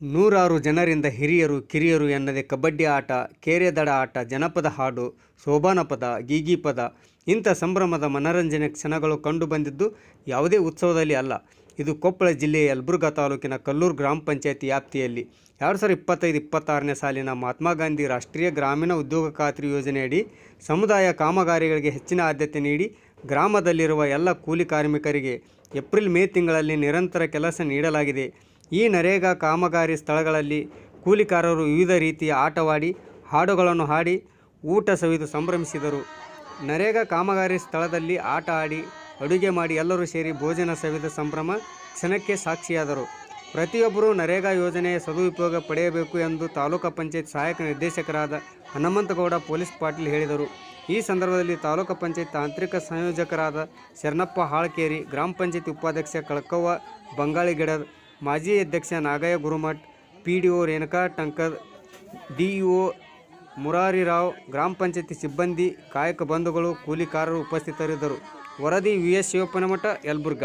ನೂರಾರು ಜನರಿಂದ ಹಿರಿಯರು, ಕಿರಿಯರು ಎನ್ನದೆ ಕಬಡ್ಡಿ ಆಟ, ಕೇರೆದಡ ಆಟ, ಜನಪದ ಹಾಡು ಶೋಭಾನ ಪದ ಗೀಗಿ ಪದ ಇಂಥ ಸಂಭ್ರಮದ ಮನರಂಜನೆ ಕ್ಷಣಗಳು ಕಂಡುಬಂದಿದ್ದು ಯಾವುದೇ ಉತ್ಸವದಲ್ಲಿ ಅಲ್ಲ. ಇದು ಕೊಪ್ಪಳ ಜಿಲ್ಲೆಯ ಯಲಬುರ್ಗಾ ತಾಲೂಕಿನ ಕಲ್ಲೂರು ಗ್ರಾಮ ಪಂಚಾಯತಿ ವ್ಯಾಪ್ತಿಯಲ್ಲಿ ಎರಡು ಸಾವಿರದ ಇಪ್ಪತ್ತೈದು ಇಪ್ಪತ್ತಾರನೇ ಸಾಲಿನ ಮಹಾತ್ಮ ಗಾಂಧಿ ರಾಷ್ಟ್ರೀಯ ಗ್ರಾಮೀಣ ಉದ್ಯೋಗ ಖಾತ್ರಿ ಯೋಜನೆಯಡಿ ಸಮುದಾಯ ಕಾಮಗಾರಿಗಳಿಗೆ ಹೆಚ್ಚಿನ ಆದ್ಯತೆ ನೀಡಿ ಗ್ರಾಮದಲ್ಲಿರುವ ಎಲ್ಲ ಕೂಲಿ ಕಾರ್ಮಿಕರಿಗೆ ಏಪ್ರಿಲ್ ಮೇ ತಿಂಗಳಲ್ಲಿ ನಿರಂತರ ಕೆಲಸ ನೀಡಲಾಗಿದೆ. ಈ ನರೇಗಾ ಕಾಮಗಾರಿ ಸ್ಥಳಗಳಲ್ಲಿ ಕೂಲಿಕಾರರು ವಿವಿಧ ರೀತಿಯ ಆಟವಾಡಿ, ಹಾಡುಗಳನ್ನು ಹಾಡಿ, ಊಟ ಸವಿದು ಸಂಭ್ರಮಿಸಿದರು. ನರೇಗಾ ಕಾಮಗಾರಿ ಸ್ಥಳದಲ್ಲಿ ಆಟ ಆಡಿ, ಅಡುಗೆ ಮಾಡಿ ಎಲ್ಲರೂ ಸೇರಿ ಭೋಜನ ಸವಿದ ಸಂಭ್ರಮ ಕ್ಷಣಕ್ಕೆ ಸಾಕ್ಷಿಯಾದರು. ಪ್ರತಿಯೊಬ್ಬರೂ ನರೇಗಾ ಯೋಜನೆಯ ಸದುಪಯೋಗ ಪಡೆಯಬೇಕು ಎಂದು ತಾಲೂಕು ಪಂಚಾಯತ್ ಸಹಾಯಕ ನಿರ್ದೇಶಕರಾದ ಹನುಮಂತಗೌಡ ಪೊಲೀಸ್ ಪಾಟೀಲ್ ಹೇಳಿದರು. ಈ ಸಂದರ್ಭದಲ್ಲಿ ತಾಲೂಕು ಪಂಚಾಯತ್ ತಾಂತ್ರಿಕ ಸಂಯೋಜಕರಾದ ಶರಣಪ್ಪ ಹಾಳ್ಕೇರಿ, ಗ್ರಾಮ ಪಂಚಾಯತ್ ಉಪಾಧ್ಯಕ್ಷ ಕಳಕವ್ವ ಬಂಗಾಳಿಗಿಡದ್ ಮಾಜಿ ಅಧ್ಯಕ್ಷ Nagayya Gurumath P D O Renuka Tankar D EO Murarirao, ಗ್ರಾಮ ಪಂಚಾಯತಿ ಸಿಬ್ಬಂದಿ, ಕಾಯಕ ಬಂಧುಗಳು, ಕೂಲಿಕಾರರು ಉಪಸ್ಥಿತರಿದ್ದರು. ವರದಿ V S Shivappanamath, Yelburga.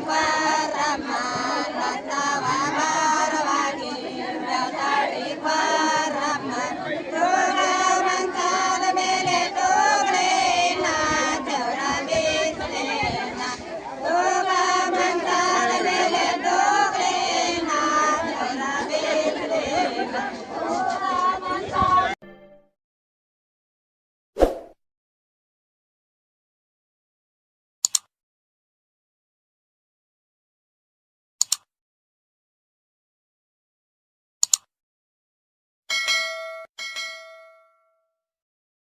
qua